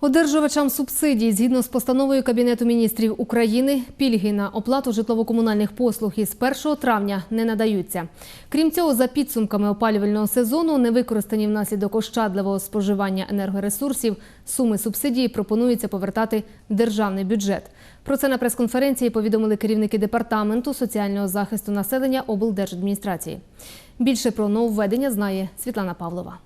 Одержувачам субсидій згідно з постановою Кабінету міністрів України пільги на оплату житлово-комунальних послуг із 1 травня не надаються. Крім цього, за підсумками опалювального сезону, невикористані внаслідок ощадливого споживання енергоресурсів, суми субсидії пропонується повертати в державний бюджет. Про це на прес-конференції повідомили керівники департаменту соціального захисту населення облдержадміністрації. Більше про нововведення знає Світлана Павлова.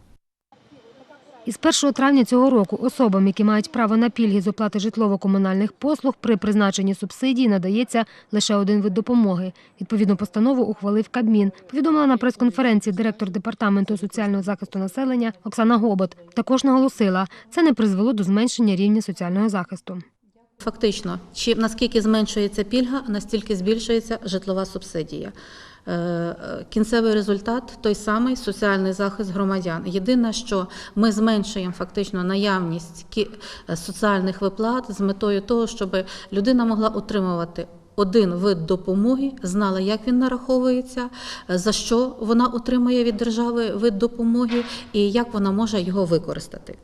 Із 1 травня цього року особам, які мають право на пільги з оплати житлово-комунальних послуг, при призначенні субсидії надається лише один вид допомоги. Відповідну постанову ухвалив Кабмін. Повідомила на прес-конференції директор департаменту соціального захисту населення Оксана Гобот. Також наголосила, це не призвело до зменшення рівня соціального захисту. Фактично, чи наскільки зменшується пільга, настільки збільшується житлова субсидія. Е, е, Кінцевий результат той самий соціальний захист громадян. Єдине, що ми зменшуємо фактично наявність е, соціальних виплат з метою того, щоб людина могла отримувати. Один вид допомоги, знала, як він нараховується, за що вона отримує від держави вид допомоги і як вона може його використати.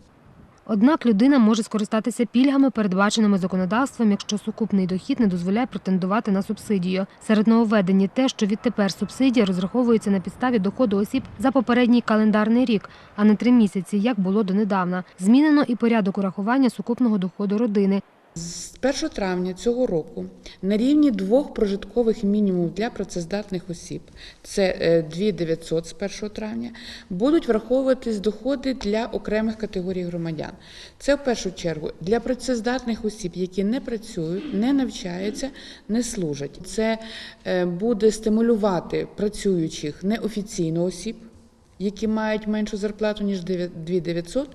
Однак людина може скористатися пільгами, передбаченими законодавством, якщо сукупний дохід не дозволяє претендувати на субсидію. Серед нововведень те, що відтепер субсидія розраховується на підставі доходу осіб за попередній календарний рік, а не три місяці, як було донедавна. Змінено і порядок урахування сукупного доходу родини. З 1 травня цього року на рівні двох прожиткових мінімумів для працездатних осіб, це е, 2900 з 1 травня, будуть враховуватись доходи для окремих категорій громадян. Це в першу чергу для працездатних осіб, які не працюють, не навчаються, не служать. Це е, буде стимулювати працюючих неофіційно осіб, які мають меншу зарплату ніж 2900, е,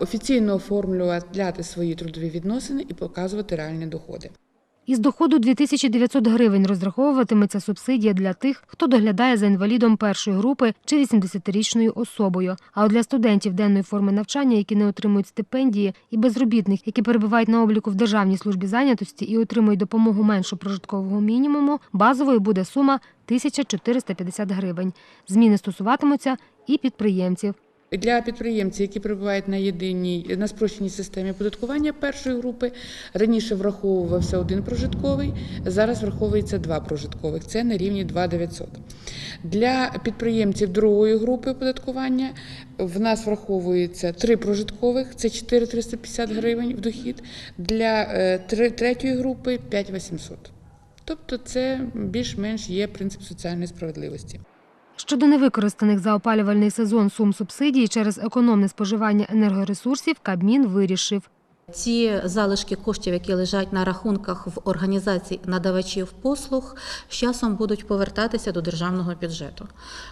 офіційно оформлювати свої трудові відносини і показувати реальні доходи. Із доходу 2900 гривень розраховуватиметься субсидія для тих, хто доглядає за інвалідом першої групи чи 80-річною особою. А от для студентів денної форми навчання, які не отримують стипендії, і безробітних, які перебувають на обліку в Державній службі зайнятості і отримують допомогу меншу прожиткового мінімуму, базовою буде сума 1450 гривень. Зміни стосуватимуться і підприємців. Для підприємців, які перебувають на єдиній на спрощеній системі оподаткування першої групи, раніше враховувався один прожитковий, зараз враховується два прожиткових. Це на рівні 2,900. Для підприємців другої групи оподаткування в нас враховується три прожиткових, це 4,350 гривень в дохід. Для е, третьої групи 5,800. Тобто це більш-менш є принцип соціальної справедливості. Щодо невикористаних за опалювальний сезон сум субсидії через економне споживання енергоресурсів, Кабмін вирішив. Ці залишки коштів, які лежать на рахунках в організації надавачів послуг, з часом будуть повертатися до державного бюджету.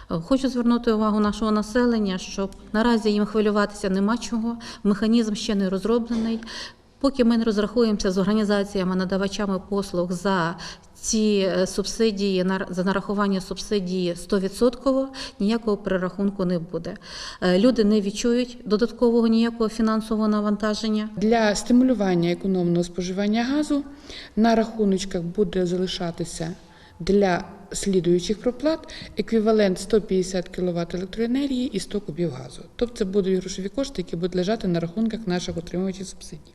Хочу звернути увагу нашого населення, що наразі їм хвилюватися нема чого, механізм ще не розроблений. Поки ми не розрахуємося з організаціями, надавачами послуг за ці е, субсидії, за нарахування субсидії 100%, ніякого перерахунку не буде. Е, Люди не відчують додаткового ніякого фінансового навантаження. Для стимулювання економного споживання газу на рахуночках буде залишатися для слідуючих проплат еквівалент 150 кВт електроенергії і 100 кубів газу. Тобто це будуть грошові кошти, які будуть лежати на рахунках наших отримувачів субсидій.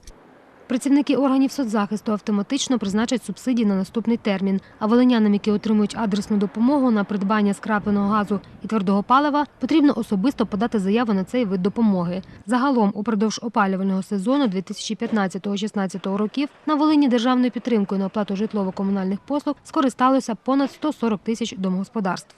Працівники органів соцзахисту автоматично призначать субсидії на наступний термін. А волинянам, які отримують адресну допомогу на придбання скрапленого газу і твердого палива, потрібно особисто подати заяву на цей вид допомоги. Загалом, упродовж опалювального сезону 2015-16 років на Волині державною підтримкою на оплату житлово-комунальних послуг скористалося понад 140 тисяч домогосподарств.